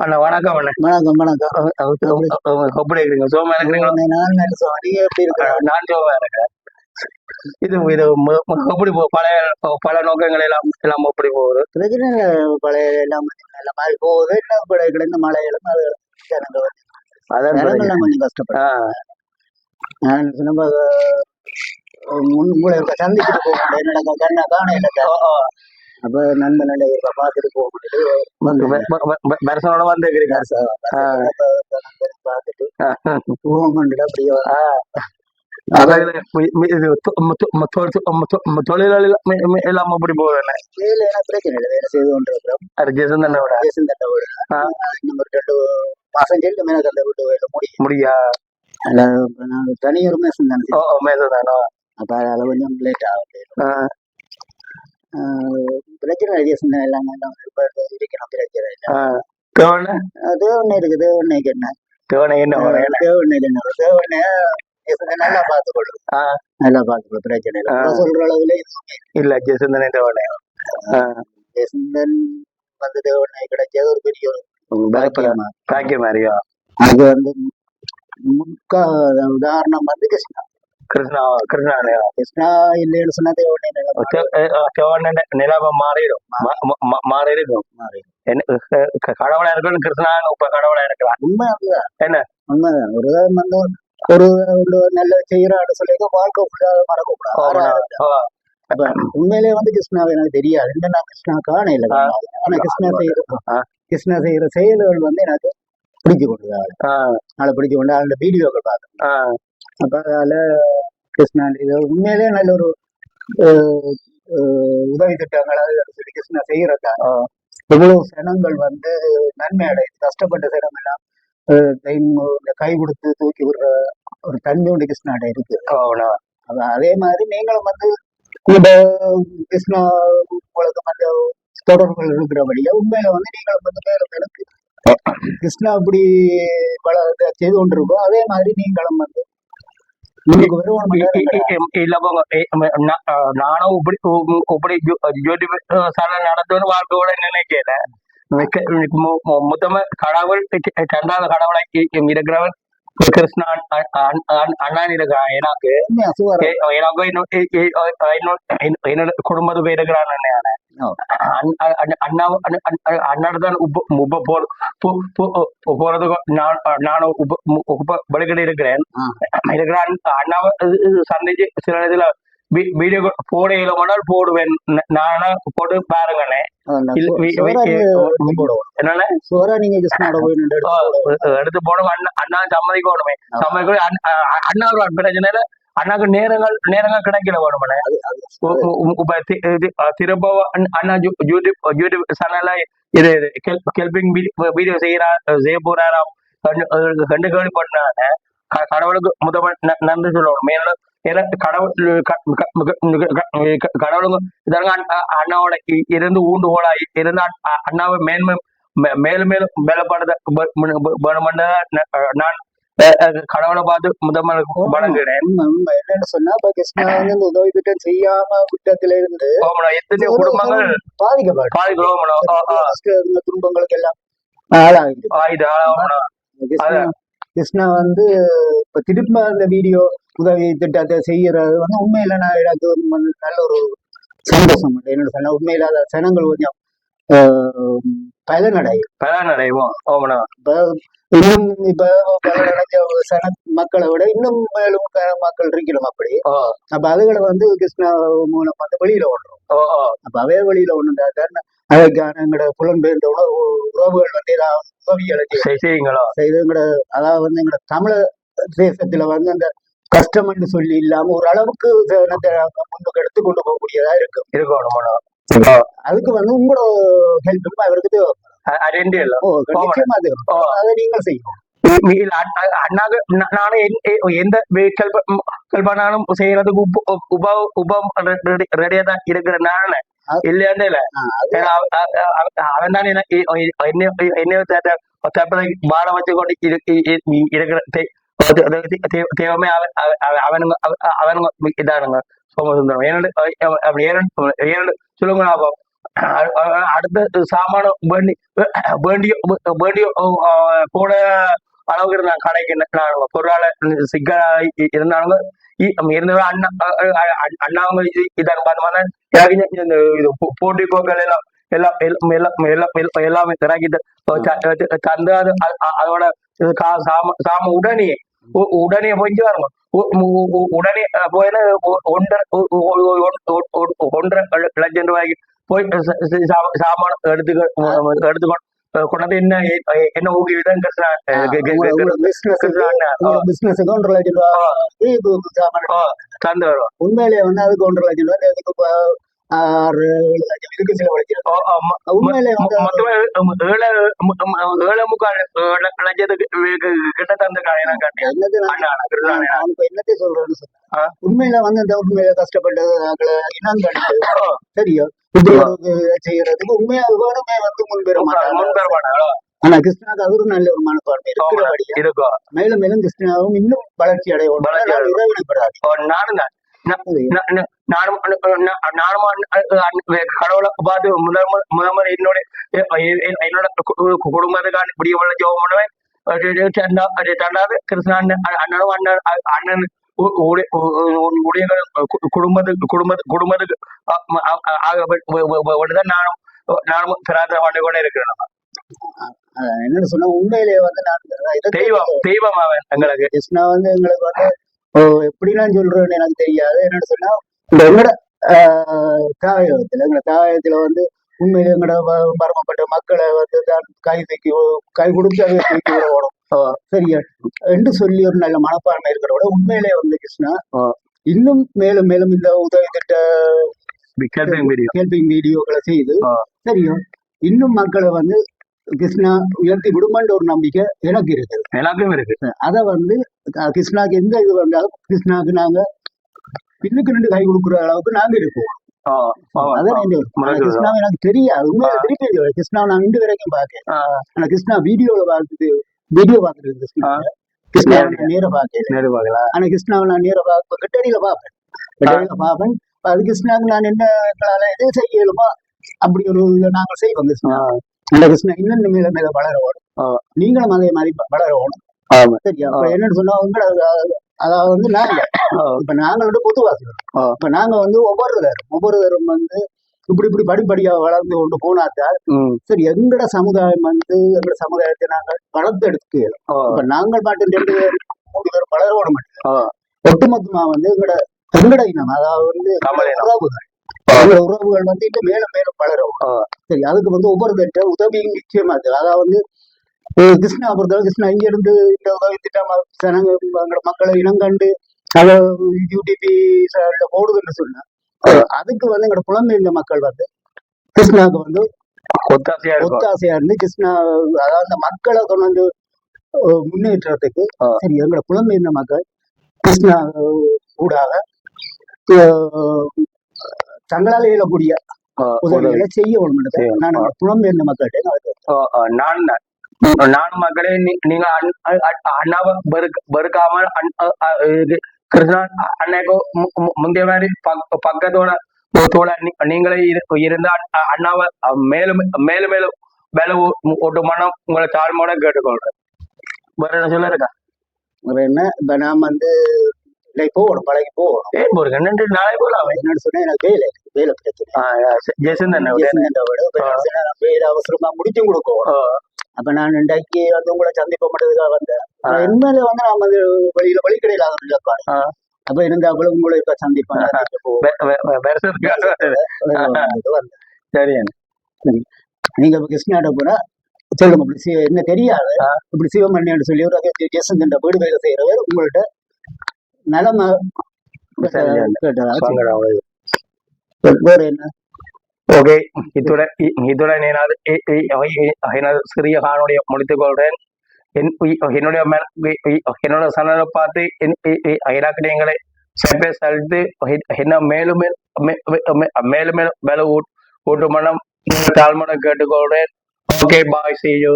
அண்ணா வணக்கம் அண்ணா. வணக்கம் வணக்கம். எப்படி இருக்கிறீங்க சோமா இருக்கிறீங்களா? நான் நீங்க எப்படி இருக்கிற நான் சோமா இருக்கேன் இது இது எப்படி பழைய பல நோக்கங்கள் எல்லாம் எல்லாம் எப்படி போகுது? பிரச்சனை பழைய எல்லாம் மாதிரி போகுது. என்ன பழைய கிடந்த மழைகளும் அது அதான் கொஞ்சம் ஆ, கஷ்டப்படும் நான் சொன்ன முன் சந்திச்சுட்டு போக முடியும் என்னடா அப்ப நண்பனை இப்ப பார்த்துட்டு போக முடியுது வெ- வெ- வெ- வெ- பெருசனோட வந்து. பார்த்துட்டு. போக முடியல அப்படியே ஆ. அதாவது மி- மி- இது தொ- ம- தொ- ம- தொ- தொ- ம- தொ- ம- தொழிலாளி எல்லாம் மி- மி- எல்லாம் எப்படி போகுது என்ன வேலை பிரச்சனை இல்லை வேலை செய்து கொண்டிருக்கிறோம் ஜெசன் தானே விட தேசம் தண்டை வீடு. இன்னும் ஒரு ரெண்டு மாசம் செல்லு மேல தண்டை வீட்டு வேலை முடியும் முடியா தனியார் மேசம் தானே ஓ ஓ, மேசம் தானோ அப்ப அதில் கொஞ்சம் லேட் ஆகும் ஆ. ஆஹ் பிரச்சனை தான் எல்லாம் இருக்கணும் பிரச்சனை. தேவனை இருக்குது ஒன்னைக்கு என்ன? தேவனை என்ன? தேவண்ணை என்ன? தேசத்தை நல்லா பார்த்துக்கொள்ளும் ஆ. நல்லா பார்த்துக்கொள்ளும் பிரச்சனை இல்லை. சொல்ற அளவுல இல்ல. ஜெசன் தானே தேவனை தேசந்தன் வந்து தேவண்ணை கிடைச்சது ஒரு பெரிய பாக்கியமா. பாக்கிய மாதிரியா அது வந்து முக்கா உதாரணம் வந்து கிருஷ்ணா. கிருஷ்ணா கிருஷ்ணா இல்லைன்னு சொன்னா தேவண்ணை நல்லா தேவன நிலாபம் மாறிடும் கடவுளா இருக்கணும் கிருஷ்ணா இப்ப கடவுளா இருக்கலாம் உண்மை என்ன? உண்மைதான் ஒரு வந்து ஒரு நல்ல செய்யறான்னு சொல்லி வாழ்க்கை ஃபுல்லாக மறக்கக்கூடாது உண்மையிலேயே வந்து கிருஷ்ணாவை எனக்கு தெரியாது என்ன நான் கிருஷ்ணா காண இல்லை. ஆனா கிருஷ்ணா செய்யற. கிருஷ்ணா செய்யற செயல்கள் வந்து எனக்கு பிடிச்சு கொண்டு ஆளு பிடிச்சு கொண்டு அந்த வீடியோக்கள் பார்த்தேன் அப்ப அதால கிருஷ்ணா இது உண்மையிலேயே நல்ல ஒரு உதவி திட்டங்கள் அது கிருஷ்ணா செய்யறதா? ஆ. எவ்வளவு சனங்கள் வந்து நன்மை அடையுது கஷ்டப்பட்ட சனம் எல்லாம் அஹ், கை இந்த கை கொடுத்து தூக்கி விடுற ஒரு தன்மையோட கிருஷ்ணாட்ட இருக்கு. அவனா. அப்ப அதே மாதிரி நீங்களும் வந்து இந்த கிருஷ்ணா உங்களுக்கு அந்த தொடர்புகள் இருக்கிறபடியா உண்மையில வந்து நீங்களும் வந்து மேலும் மேலும் கிருஷ்ணா அப்படி செய்து கொண்டிருக்கோம். அதே மாதிரி நீங்களும் வந்து நானும் இப்படி இப்படி ஜோதி சாலை நடத்துன்னு வாழ்க்கையோட நினைக்கல மிக்க- மு- மு- முதம கடவுள் ரெண்டாவது கடவுளை இ- இருக்கிறவன் கிருஷ்ணா அ- அ- அ- அண்ணன் இருக்கான் எனக்கு எனக்கு என்னோட குடும்பத்து பேர் இருக்கிறான் ஆ. அண்ணா அண்ணாடு தான் உப்ப உப்ப போ போறதுக்கு நான் நானும் உப்ப உப்ப வழிகிட்டு இருக்கிறேன். இருக்கிற அண்ண- அண்ணாவை சந்திச்சு சில இதுல வீடியோ போடையில மட்டும் போடுவேன். நானா போட்டு பாருங்கண்ணே. எடுத்து போடும் அண்ணா சம்மதிக்கணுமே. சம்மதிக்க அண்ணா ஒரு பிரச்சனை அண்ணாக்கு நேரங்கள் நேரங்கள் கிடைக்கல வேணுமே திரும்ப அண்ண- யூடியூப் யூடியூப் சேனல்ல இது ஹெல்பிங் வீடியோ செய்யறா செய்ய போறாராம். கண்டு அஹ் கண்டு கேள்விப்பட்டாங்க க- கடவுளுக்கு முதல் நன்றி சொல்லணும். மேலும் கடவுள் க- க- க- க- க- கடவுளுக்கு இதற்கு அண்ணா- அண்ணாவோட இருந்து ஊண்டுகோலாய் இருந்து அண்ணா- அண்ணாவை மேன்மை மேலும் மேலும் மேலப்படுத்த நான் கடவுளை பார்த்து முதல் வணங்குகிறேன் உண்மை, உண்மை. என்னன்னு சொன்னா இந்த உதவி திட்டம் செய்யாம விட்டத்துல இருந்து ஓமனா எத்தனையோ குடும்பங்கள் பாதிக்கப்படும் பாதிக்கிறோம் இந்த துன்பங்களுக்கு எல்லாம் ஆளாகிட்டு ஆயுத ஆளாகணும் கிருஷ்ணா வந்து இப்ப திரும்ப அந்த வீடியோ உதவி திட்டத்தை செய்யறது வந்து உண்மையில நான் எனக்கு நல்ல ஒரு சந்தோஷம். என்னோட சொன்னா உண்மையில அந்த சனங்கள் கொஞ்சம் பலனடையும். பலன் அடைவோம் ஓமனா. இப்ப இன்னும் இப்ப பலனடைஞ்ச சன மக்களை விட இன்னும் மேலும் மக்கள் இருக்கணும் அப்படி. அப்ப அதுகளை வந்து கிருஷ்ணா மூலம் வந்து வெளியில ஓடுறோம். அப்ப அவே வெளியில தான் அதுக்கான எங்களோட புலம்பெயர்ந்த உணவு உறவுகள் வந்து உதவிகளை செய்யுங்களோ செய்து எங்களோட அதாவது வந்து எங்களோட தமிழ தேசத்துல வந்து அந்த கஷ்டம்னு சொல்லி இல்லாம ஒரு அளவுக்கு முன்னுக்கு எடுத்து கொண்டு போகக்கூடியதா இருக்கு இருக்கணும் அதுக்கு வந்து உங்களோட ஹெல்ப் அவருக்கு தேவை. அதை நீங்கள் செய்யணும். நானும் எந்த கல்ப கல்பனாலும் செய்யறதுக்கு உப உபம் ரெடியா தான் இருக்கிற நானே. அது- இல்லையாண்டே இல்ல ஆ, அது ஏன்னா அவ- அவ- அவ- அவன் தான் என்ன என்னைய தப்பதை பாட வச்சு கொண்டு இரு- இ- இ- இருக்கிற தே- தே- அளவுக்கு நான் கடைக்கு நான் பொருளால சிக்கலாகி இருந்தாலும் இ- இருந்தவங்க அண்ணா அண்ணாவங்க இது- இதாக பார்த்தோம்னா எனக்கு இந்த- இது போட்டி போக்கள் எல்லாம் எல்லாம் எல்லாம் எல்லாம் எல்லாமே இறக்கி தந்து அது அதோட சாம சாம உடனே உடனே போயிட்டு வரணும். உடனே போயினா ஒன்றரை ஒன்றரை லட்சம் ரூபாய்க்கு போய் சாமான ச- சாம- எடுத்துக்க எடுத்துக்கொண்டு கொண்டாந்து என்ன என்ன ஊக்கி விதம் பிசினஸ் பிசினஸுக்கு ஒன்றரை லட்சம் ரூபா வந்து இது சாமான் தந்து வருவோம் உண்மையிலேயே வந்து அதுக்கு ஒன்றரை லட்சம் ரூபா அதுக்கு ஆறு ஏழு லட்சம் இதுக்கு செலவழிக்கிறது உண்மையிலேயே மொத்தமா ஏழு ஏழு முக்கால் லட்சத்துக்கு கிட்ட சொல்றேன்னு சொன்னேன். உண்மையில வந்து இந்த உண்மையில கஷ்டப்பட்டு அவங்களை இனம் கண்டு செய்யறதுக்கு உண்மையா வேணுமே வந்து முன்பெற மாட்டாங்க ஆனா கிருஷ்ணாக்கு அது ஒரு நல்ல ஒரு மனப்பான்மை இருக்கிறபடியா. இருக்கும் மேலும் மேலும் கிருஷ்ணாவும் இன்னும் வளர்ச்சி இறைவனைப்படாது நானும் தான் நானும் கடவுளை பார்த்து முதல் முதல் முறை என்னோட குடும்பத்துக்கான இப்படி உள்ள ஜோம் பண்ணுவேன். ரெண்டாவது கிருஷ்ணா அண்ணன் அண்ணனும் அண்ணன் அண்ணன் உடைய உ- உ- உடைய கு- குடும்பத்துக்கு குடும்பத்து குடும்பத்துக்கு அ- ம- அ- அ- ஆக வ- வ- வ- வ- தான் நானும் நானும் பிரார்த்தனை பண்ணி கூட இருக்கிறேன் என்னன்னு சொன்னா உண்மையிலேயே வந்து நான் தெய்வம் தெய்வம் அவன் எங்களுக்கு. கிருஷ்ணா வந்து எங்களுக்கு வந்து எப்படி நான் சொல்றேன்னு எனக்கு தெரியாது. என்னன்னு சொன்னா இந்த எங்கட ஆஹ், தாயகத்துல எங்கட தாயகத்துல வந்து உண்மையிலே எங்கட வ- மரமப்பட்ட மக்களை வந்து தான் கை தூக்கி கை கொடுத்து அதை தூக்கி விடணும் ஆ. சரியா என்று சொல்லி ஒரு நல்ல மனப்பான்மை இருக்கிறோட உண்மையிலே வந்து கிருஷ்ணா. இன்னும் மேலும் மேலும் இந்த உதவி திட்ட ஹெல்பிங் வீடியோக்களை செய்து. சரியா இன்னும் மக்களை வந்து கிருஷ்ணா உயர்த்தி விடுமான்ற ஒரு நம்பிக்கை எனக்கு இருக்குது. எனக்கும் இருக்கு அதை வந்து கிருஷ்ணாக்கு எந்த இது வந்தாலும் கிருஷ்ணாக்கு நாங்க பின்னுக்கு நின்று கை கொடுக்குற அளவுக்கு நாங்க இருக்கோம். கிருஷ்ணா எனக்கு தெரியாது. உண்மையில திருப்பி. கிருஷ்ணா நான் இன்று வரைக்கும் பார்க்கேன் ஆ, ஆனா கிருஷ்ணா வீடியோல பார்த்துட்டு வீடியோ பார்த்துட்டு கிருஷ்ணா கிருஷ்ணா நேரடியா. நேர பார்க்கல நேரு ஆனா கிருஷ்ணாவை நான் நேர பார்ப்பேன் கட்டடியில பார்ப்பேன் கட்டடியில பார்ப்பேன் அது கிருஷ்ணாக்கு நான் என்ன எது செய்யலுமோ அப்படி ஒரு நாங்கள் செய்வோம் கிருஷ்ணா. அந்த கிருஷ்ணா இன்னும் மேல மேல வளர. ஓடும். நீங்களும் அதே மாதிரி வளர ஓடும். ஆமா. சரியா? என்னன்னு சொன்னா உங்களோட அதாவது- வந்து நாங்க. இப்ப நாங்க வந்து பொதுவாசிகள். ஆ. இப்ப நாங்க வந்து ஒவ்வொரு தரம் ஒவ்வொரு தரம் வந்து இப்படி இப்படி படிப்படியா வளர்ந்து கொண்டு போனாத்தான் ம். சரி எங்கட சமுதாயம் வந்து எங்கட சமுதாயத்தை நாங்கள் வளர்த்து ஆ, இப்ப நாங்கள் மட்டும் ரெண்டு பேர் மூணு பேர் வளர விட மாட்டோம். ஒட்டுமொத்தமா வந்து எங்கட எங்கட இனம் அதாவது வந்து. உறவுகள். உறவுகள் வந்து இன்னும் மேலும் மேலும் வளரும். சரி அதுக்கு வந்து ஒவ்வொரு தட்ட உதவியும் நிச்சயமா இருக்கு அதாவது வந்து கிருஷ்ணா பொறுத்தவரை கிருஷ்ணா இங்க இருந்து இந்த உதவி திட்டம் ஜனங்க மக்களை இனம் கண்டு அதை யூடிபி போடுதுன்னு சொன்னா அதுக்கு வந்து எங்கட புலம்பெயர்ந்த மக்கள் வந்து கிருஷ்ணாவுக்கு வந்து ஒத்தாசையா இருந்து கிருஷ்ணா அதாவது அந்த மக்களை கொண்டு வந்து முன்னேற்றத்துக்கு. சரி எங்களை புலம்பெயர்ந்த மக்கள் கிருஷ்ணா ஊடாக தங்களால் இயலக்கூடிய உதவிகளை செய்ய செய்யணும். நான் புலம்பெயர்ந்த மக்கள்கிட்ட நான் அதை ஆ, ஆ, நான் தான் நான் மக்களே நீங்க அண்ணாவை வெறுக்க வெறுக்காமல் அண்- அ- அ- இது கிருஷ்ணன் அண்ணாக்கு மு- மு- முந்தைய மாதிரி பக்க- பக்கத்தோட தோட நீங்களே இரு- இருந்து அண்ணா- அண்ணாவை மேலும் மேலும் மேலும் மேல ஒட்டு மனம் உங்களை தாழ்மையோட கேட்டுக்கொள்றேன். வேற என்ன சொல்ல இருக்கா வேற என்ன? இப்ப நான் வந்து இல்லை போகணும் பழகி போகணும். ஏன் போறீங்க ரெண்டு நாளை போலாம் என்னன்னு சொன்னா எனக்கு வேலை வேலை பிரச்சனை ஜெசன் தானே ஜெயசந்தனை விட. இப்ப என்ன சொன்னா, நான் வேலை அவசரமா முடிச்சும் கொடுக்கணும். அப்ப நான் இன்றைக்கு வந்து உங்களை சந்திப்ப மாட்டதுக்காக வந்தேன். உண்மையில வந்து நான் வந்து வெளியில வெளிக்கடையில இருக்காரு. அப்ப இருந்தா உங்களை இப்ப சந்திப்பேன். சரி. நீங்க இப்ப கிருஷ்ணாட்ட போனா சொல்லுங்க இப்படி என்ன தெரியாது. இப்படி சிவமணியான்னு சொல்லி ஒரு ஜெயசந்தன் வீடு வேலை செய்யறவர் உங்கள்ட்ட நலமா அவ்வளவு. வேற என்ன? ஓகே இத்துடன் இத்துடன் எனது எனது சிறிய காணொலியை முடித்துக் கொள்றேன் என்- என்னுடைய என்னோட சனலை பார்த்து என்- இ- இ- எனக்கு நீங்களே செப்பே செலுத்து என்ன மேலும் மேலும் மேலும் மேலும் மேல ஊட்டு மனம் தாழ்மனம் கேட்டுக்கொள்றேன் ஓகே பாய் see you.